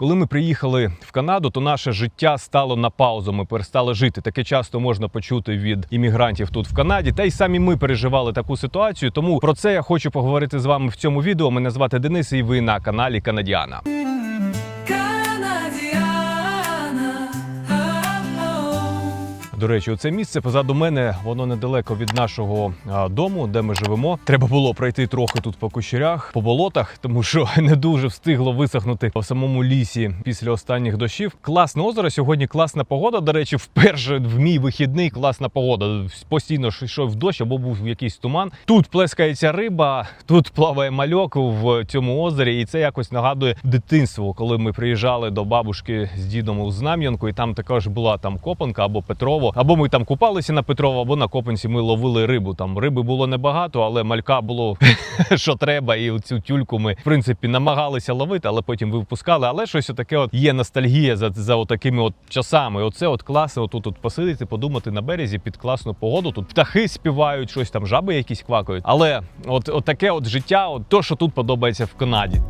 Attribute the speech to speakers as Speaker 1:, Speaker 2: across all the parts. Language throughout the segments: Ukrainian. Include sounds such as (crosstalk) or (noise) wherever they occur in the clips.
Speaker 1: Коли ми приїхали в Канаду, то наше життя стало на паузу. Ми перестали жити. Таке часто можна почути від іммігрантів тут в Канаді. Та й самі ми переживали таку ситуацію. Тому про це я хочу поговорити з вами в цьому відео. Мене звати Денис, і ви на каналі Канадіана. До речі, це місце позаду мене, воно недалеко від нашого дому, де ми живемо. Треба було пройти трохи тут по кущерях, по болотах, тому що (laughs) не дуже встигло висохнути в самому лісі після останніх дощів. Класне озеро. Сьогодні класна погода. До речі, вперше в мій вихідний класна погода. Постійно йшов дощ або був якийсь туман. Тут плескається риба, тут плаває мальок в цьому озері, і це якось нагадує дитинство, коли ми приїжджали до бабушки з дідом у Знам'янку, і там також була там копанка або Або ми там купалися на Петрово, або на Копанці ми ловили рибу. Там риби було небагато, але малька було (laughs) що треба. І цю тюльку ми в принципі намагалися ловити, але потім випускали. Але щось таке от є ностальгія за, за отакими от часами. Оце от класно, отут от посидіти, подумати на березі під класну погоду. Тут птахи співають, щось там жаби якісь квакають. Але от, от таке от життя, от то, що тут подобається в Канаді.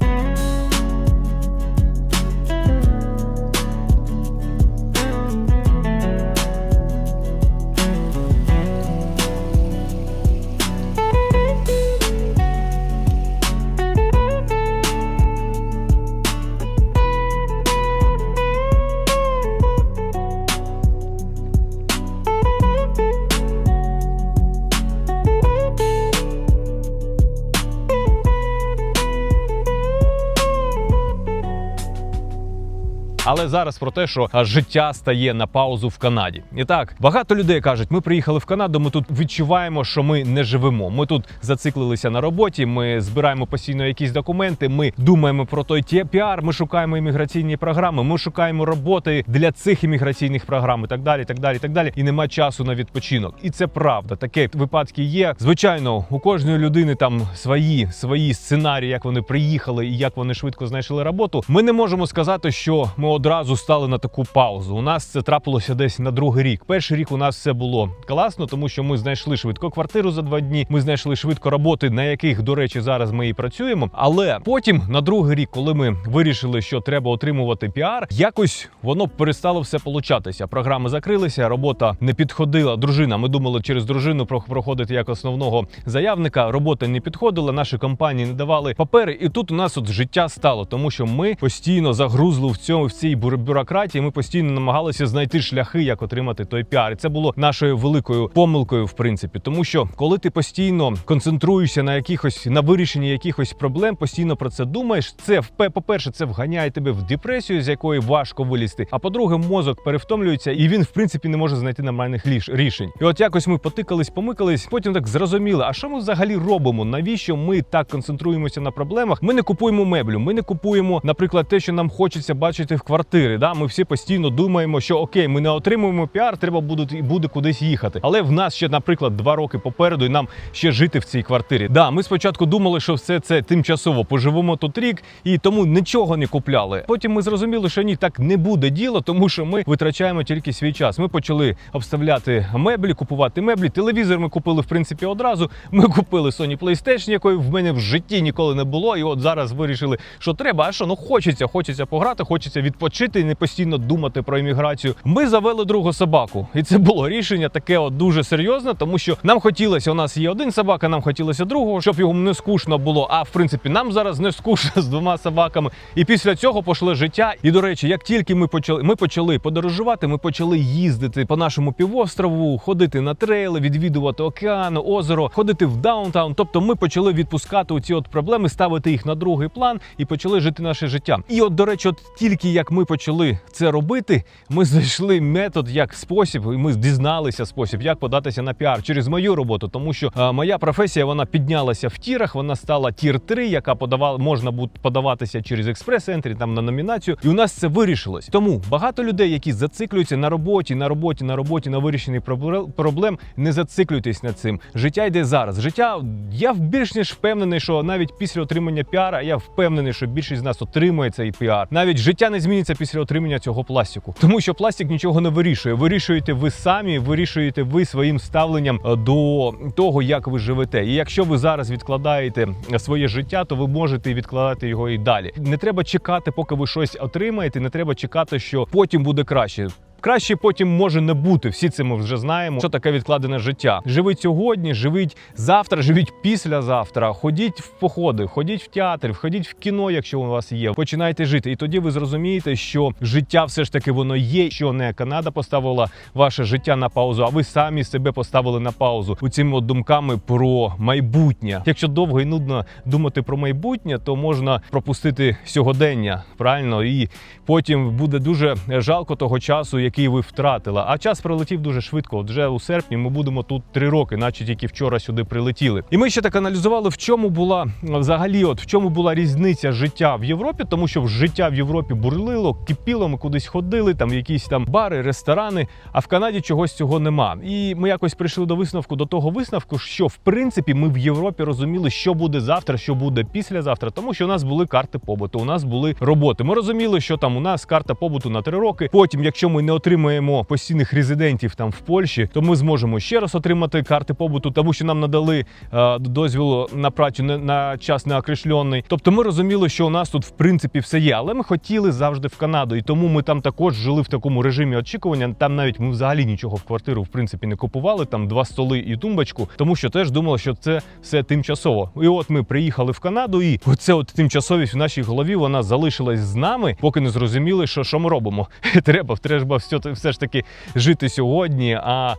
Speaker 1: Але зараз про те, що життя стає на паузу в Канаді. І так, багато людей кажуть, ми приїхали в Канаду. Ми тут відчуваємо, що ми не живемо. Ми тут зациклилися на роботі. Ми збираємо постійно якісь документи. Ми думаємо про той піар. Ми шукаємо імміграційні програми. Ми шукаємо роботи для цих імміграційних програм і так далі. Так далі, так далі. І нема часу на відпочинок. І це правда. Таке випадки є. Звичайно, у кожної людини там свої свої сценарії, як вони приїхали і як вони швидко знайшли роботу. Ми не можемо сказати, що ми одразу стали на таку паузу. У нас це трапилося десь на другий рік. Перший рік у нас все було класно, тому що ми знайшли швидко квартиру за два дні. Ми знайшли швидко роботи, на яких, до речі, зараз ми і працюємо. Але потім на другий рік, коли ми вирішили, що треба отримувати піар, якось воно перестало все получатися. Програми закрилися, робота не підходила. Дружина. Ми думали через дружину проходити як основного заявника. Робота не підходила. Наші компанії не давали папери. І тут у нас от життя стало, тому що ми постійно загрузли в цьому в цій бюрократії. Ми постійно намагалися знайти шляхи, як отримати той піар. І це було нашою великою помилкою, в принципі, тому що коли ти постійно концентруєшся на якихось на вирішенні якихось проблем, постійно про це думаєш. Це впе- по-перше, це вганяє тебе в депресію, з якої важко вилізти. А по-друге, мозок перевтомлюється, і він, в принципі, не може знайти нормальних рішень. І от якось ми потикались, помикались, потім так зрозуміли, а що ми взагалі робимо? Навіщо ми так концентруємося на проблемах? Ми не купуємо меблю, ми не купуємо, наприклад, те, що нам хочеться бачити в квартирі. Да? Ми всі постійно думаємо, що окей, ми не отримуємо піар, треба буде, буде кудись їхати. Але в нас ще, наприклад, два роки попереду, і нам ще жити в цій квартирі. Да, ми спочатку думали, що все це тимчасово поживемо тут рік, і тому нічого не купляли. Потім ми зрозуміли, що ні, так не буде діло, тому що ми витрачаємо тільки свій час. Ми почали обставляти меблі, купувати меблі. Телевізор ми купили в принципі одразу. Ми купили Sony PlayStation, якої в мене в житті ніколи не було. І от зараз вирішили, що треба. А що ну хочеться, хочеться пограти, хочеться відпочити і не постійно думати про імміграцію. Ми завели другу собаку, і це було рішення таке от дуже серйозне, тому що нам хотілося. У нас є один собака, нам хотілося другого, щоб йому не скучно було. А в принципі, нам зараз не скучно (laughs) з двома собаками. І після цього пошло життя. І до речі, як тільки ми почали, ми почали подорожувати, ми почали їздити по нашому півострову, ходити на трейли, відвідувати океан, озеро, ходити в даунтаун. Тобто, ми почали відпускати оці от проблеми, ставити їх на другий план і почали жити наше життя. І от, до речі, от тільки як ми почали це робити, ми знайшли метод як спосіб, і ми дізналися спосіб, як податися на піар через мою роботу, тому що е, моя професія вона піднялася в тірах, вона стала тір 3, яка подавала можна буде подаватися через експрес-ентрі, там на номінацію. І у нас це вирішилось. Тому багато людей, які зациклюються на роботі, на роботі, на роботі, на вирішенні проблем- не зациклюйтесь над цим. Життя йде зараз. Життя я більш ніж впевнений, що навіть після отримання піара я впевнений, що більшість з нас отримує цей піар. Навіть життя не змінюється зміниться після отримання цього пластику? Тому що пластик нічого не вирішує. Вирішуєте ви самі, вирішуєте ви своїм ставленням до того, як ви живете. І якщо ви зараз відкладаєте своє життя, то ви можете відкладати його і далі. Не треба чекати, поки ви щось отримаєте. Не треба чекати, що потім буде краще. Краще потім може не бути. Всі це ми вже знаємо. Що таке відкладене життя? Живіть сьогодні, живіть завтра, живіть післязавтра. Ходіть в походи, ходіть в театр, ходіть в кіно, якщо у вас є. Починайте жити. І тоді ви зрозумієте, що життя все ж таки воно є. Що не Канада поставила ваше життя на паузу, а ви самі себе поставили на паузу у цими думками про майбутнє. Якщо довго і нудно думати про майбутнє, то можна пропустити сьогодення, правильно, і потім буде дуже жалко того часу, який ви втратили. А час прилетів дуже швидко. От вже у серпні ми будемо тут три роки, наче тільки вчора сюди прилетіли. І ми ще так аналізували, в чому була взагалі, от в чому була різниця життя в Європі, тому що життя в Європі бурлило, кипіло. Ми кудись ходили, там якісь там бари, ресторани. А в Канаді чогось цього нема. І ми якось прийшли до висновку до того висновку, що в принципі ми в Європі розуміли, що буде завтра, що буде післязавтра, тому що у нас були карти побуту, у нас були роботи. Ми розуміли, що там у нас карта побуту на три роки. Потім, якщо ми не отримаємо постійних резидентів там в Польщі, то ми зможемо ще раз отримати карти побуту, тому що нам надали е, дозвіл на працю не на час неокрещлений. Тобто ми розуміли, що у нас тут в принципі все є, але ми хотіли завжди в Канаду, і тому ми там також жили в такому режимі очікування. Там навіть ми взагалі нічого в квартиру в принципі не купували. Там два столи і тумбочку, тому що теж думали, що це все тимчасово. І от ми приїхали в Канаду, і оце от тимчасовість в нашій голові вона залишилась з нами, поки не зрозуміли, що, що ми робимо. (laughs) Треба, треба все, все ж таки жити сьогодні, а,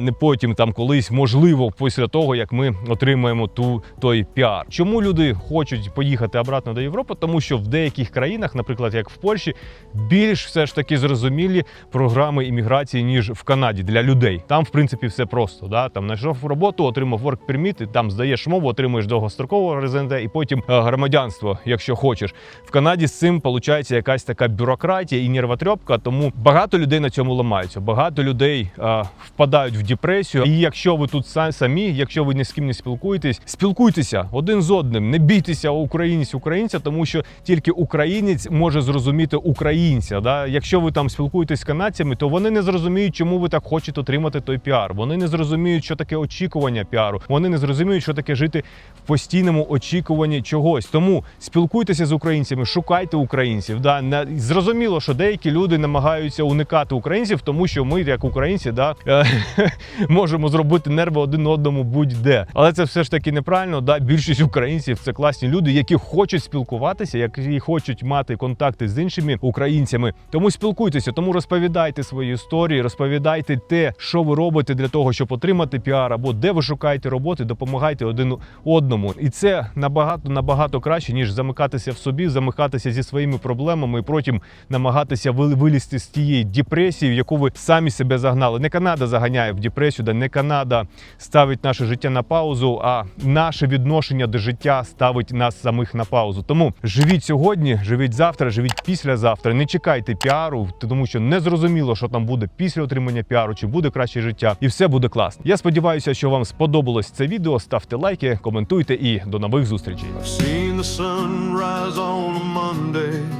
Speaker 1: не потім там колись, можливо, після того як ми отримаємо ту той піар. Чому люди хочуть поїхати обратно до Європи? Тому що в деяких країнах, наприклад, як в Польщі, більш все ж таки зрозумілі програми імміграції ніж в Канаді для людей. Там, в принципі, все просто. Да? Там знайшов роботу, отримав work permit, і там здаєш мову, отримуєш довгострокового резидента і потім е, громадянство, якщо хочеш. В Канаді з цим виходить якась така бюрократія і нервотрепка, тому багато людей на цьому ламаються. Багато людей е, впадають в депресію. І якщо ви тут са- самі, якщо ви ні з ким не спілкуєтесь, спілкуйтеся один з одним, не бійтеся українець українця, тому що тільки українець може зрозуміти українця. Да? Якщо ви там спілкуєтесь з канадцями, то вони не зрозуміють, чому ви так хочете отримати той піар. Вони не зрозуміють, що таке очікування піару. Вони не зрозуміють, що таке жити в постійному очікуванні чогось. Тому спілкуйтеся з українцями, шукайте українців. Да? Зрозуміло, що деякі люди намагаються уникати українців, тому що ми, як українці, да, е, (laughs) можемо зробити нерви один одному будь-де. Але це все ж таки неправильно. Да? Більшість українців це класні люди, які хочуть спілкуватися, які хочуть мати контакти з іншими українцями. Тому спілкуйтеся, тому розповідайте свої історії, розповідайте те, що ви робите для того, щоб отримати піар, або де ви шукаєте роботи, допомагайте один одному. І це набагато набагато краще, ніж замикатися в собі, замикатися зі своїми проблемами і потім намагатися вилізти з тієї депресії, в яку ви самі себе загнали. Не Канада заганяє в депресію, да не Канада ставить наше життя на паузу, а наше відношення до життя ставить нас самих на паузу. Тому живіть сьогодні, живіть завтра, живіть післязавтра. Не чекайте піару, тому що не зрозуміло, що там буде після отримання піару, чи буде краще життя, і все буде класно. Я сподіваюся, що вам сподобалось це відео. Ставте лайки, коментуйте і до нових зустрічей.
Speaker 2: I've seen the sunrise on a Monday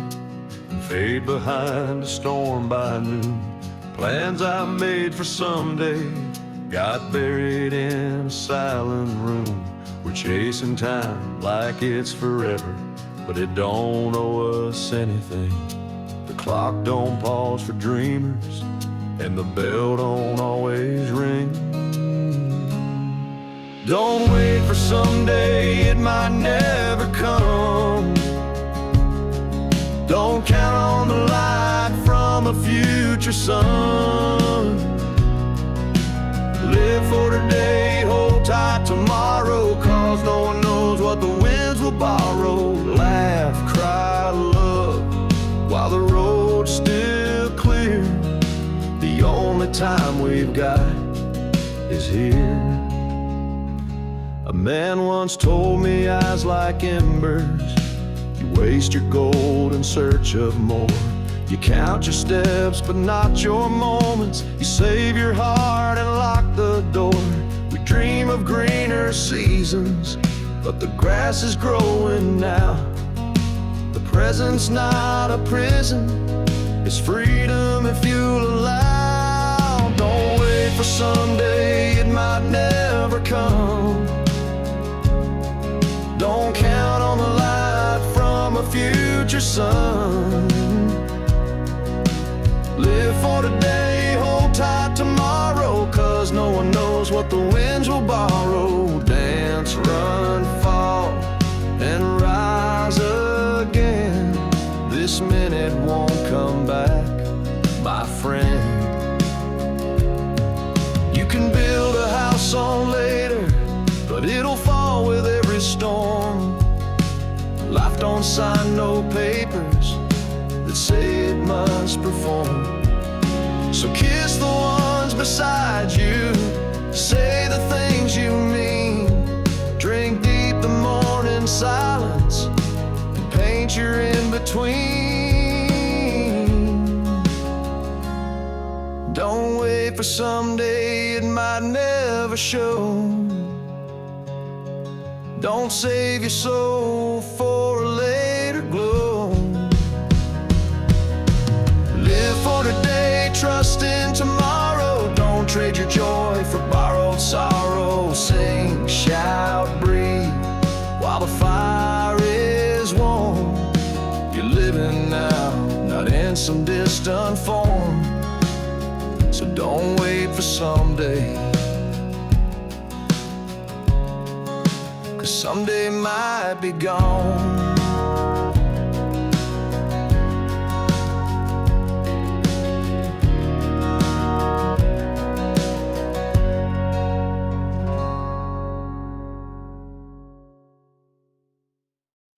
Speaker 2: fade behind a storm by noon. Plans I made for someday got buried in a silent room. We're chasing time like it's forever, but it don't owe us anything. The clock don't pause for dreamers, and the bell don't always ring. Don't wait for someday, it might never come. Don't count on the light from a future sun. Live for today, hold tight tomorrow, cause no one knows what the winds will borrow. Laugh, cry, love, while the road's still clear. The only time we've got is here. A man once told me eyes like embers. You waste your gold in search of more. You count your steps, but not your moments. You save your heart and lock the door. We dream of greener seasons, but the grass is growing now. The Present's not a prison, it's freedom if you'll allow. Don't wait for someday, it might never come. Future sun. Live for today, hold tight tomorrow, cause no one knows what the winds will borrow. Dance, run, fall, and rise again. This minute won't come back, my friend. You can build a house on later, but it'll fall with every storm. Don't sign no papers that say it must perform. So kiss the ones beside you, say the things you mean. Drink deep the morning silence and paint your in between. Don't wait for someday, it might never show. Don't save your soul someday. Cause someday might be gone.